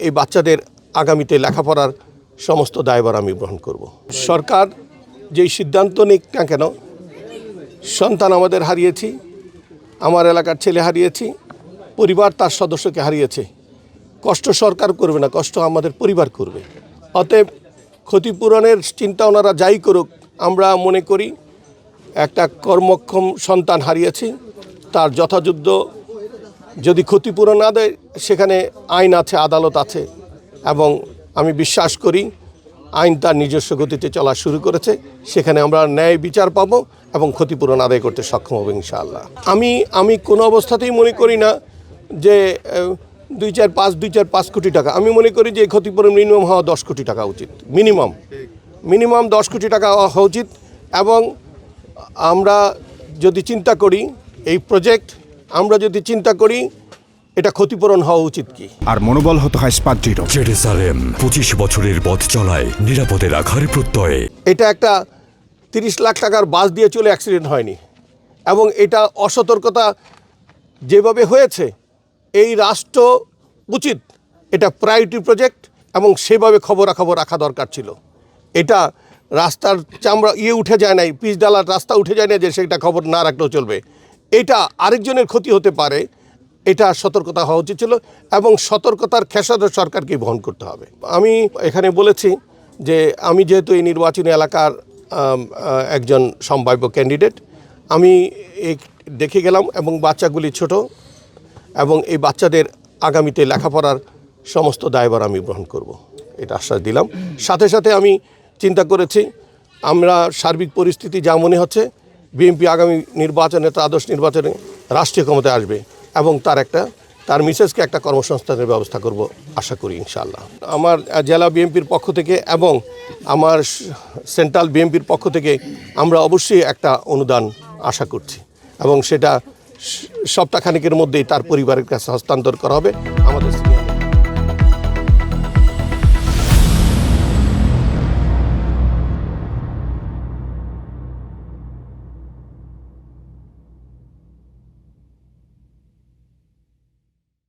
এই বাচ্চাদের আগামীতে লেখাপড়ার সমস্ত দায়ভার আমি গ্রহণ করব। সরকার যেই সিদ্ধান্ত নিক না কেন, সন্তান আমাদের হারিয়েছি, আমার এলাকার ছেলে হারিয়েছি, পরিবার তার সদস্যকে হারিয়েছে। কষ্ট সরকার করবে না, কষ্ট আমাদের পরিবার করবে। অতএব ক্ষতিপূরণের চিন্তা ওনারা যাই করুক, আমরা মনে করি একটা কর্মক্ষম সন্তান হারিয়েছি, তার যথাযথ যদি ক্ষতিপূরণ না দেয়, সেখানে আইন আছে, আদালত আছে। এবং আমি বিশ্বাস করি, আইন তার নিজস্ব গতিতে চলা শুরু করেছে। সেখানে আমরা ন্যায় বিচার পাবো এবং ক্ষতিপূরণ আদায় করতে সক্ষম হব ইনশাআল্লাহ। আমি আমি কোনো অবস্থাতেই মনে করি না যে দুই চার পাঁচ, দুই চার পাঁচ কোটি টাকা। আমি মনে করি যে, ক্ষতিপূরণ মিনিমাম হওয়া দশ কোটি টাকা উচিত। মিনিমাম। মিনিমাম দশ কোটি টাকা হওয়া উচিত। এবং আমরা যদি চিন্তা করি, এই প্রজেক্ট আমরা যদি চিন্তা করি এটা ক্ষতিপূরণ হওয়া উচিত কি? আর মনোবল হতে হয় দৃঢ় জেরুসালেম পঁচিশ বছরের পথ চলায় নিরাপদে রাখার প্রত্যয়ে। এটা একটা তিরিশ লাখ টাকার বাস দিয়ে চলে অ্যাক্সিডেন্ট হয়নি। এবং এটা অসতর্কতা যেভাবে হয়েছে এই রাষ্ট্র উচিত এটা প্রায়োরিটি প্রজেক্ট এবং সেভাবে খবরাখবর রাখা দরকার ছিল। এটা রাস্তার চামড়া ইয়ে উঠে যায় নাই পিচ ডালার রাস্তা উঠে যায় না যে সেটা খবর না রাখলেও চলবে। এটা আরেকজনের ক্ষতি হতে পারে, এটা সতর্কতা হওয়া উচিত ছিল এবং সতর্কতার খেসারত সরকারকে বহন করতে হবে। আমি এখানে বলেছি যে আমি যেহেতু এই নির্বাচনী এলাকার একজন সম্ভাব্য ক্যান্ডিডেট, আমি দেখে গেলাম এবং বাচ্চাগুলি ছোট এবং এই বাচ্চাদের আগামীতে লেখাপড়ার সমস্ত দায়ভার আমি গ্রহণ করব, এটা আশ্বাস দিলাম। সাথে সাথে আমি চিন্তা করেছি, আমরা সার্বিক পরিস্থিতি যা মনে হচ্ছে বিএনপি আগামী নির্বাচনে তার আদর্শ নির্বাচনে রাষ্ট্রীয় ক্ষমতায় আসবে এবং তার একটা, তার মিসেসকে একটা কর্মসংস্থানের ব্যবস্থা করব আশা করি, ইনশাআল্লাহ। আমার জেলা বিএনপির পক্ষ থেকে এবং আমার সেন্ট্রাল বিএনপির পক্ষ থেকে আমরা অবশ্যই একটা অনুদান আশা করছি এবং সেটা সপ্তাহখানেকের মধ্যেই তার পরিবারের কাছে হস্তান্তর করা হবে।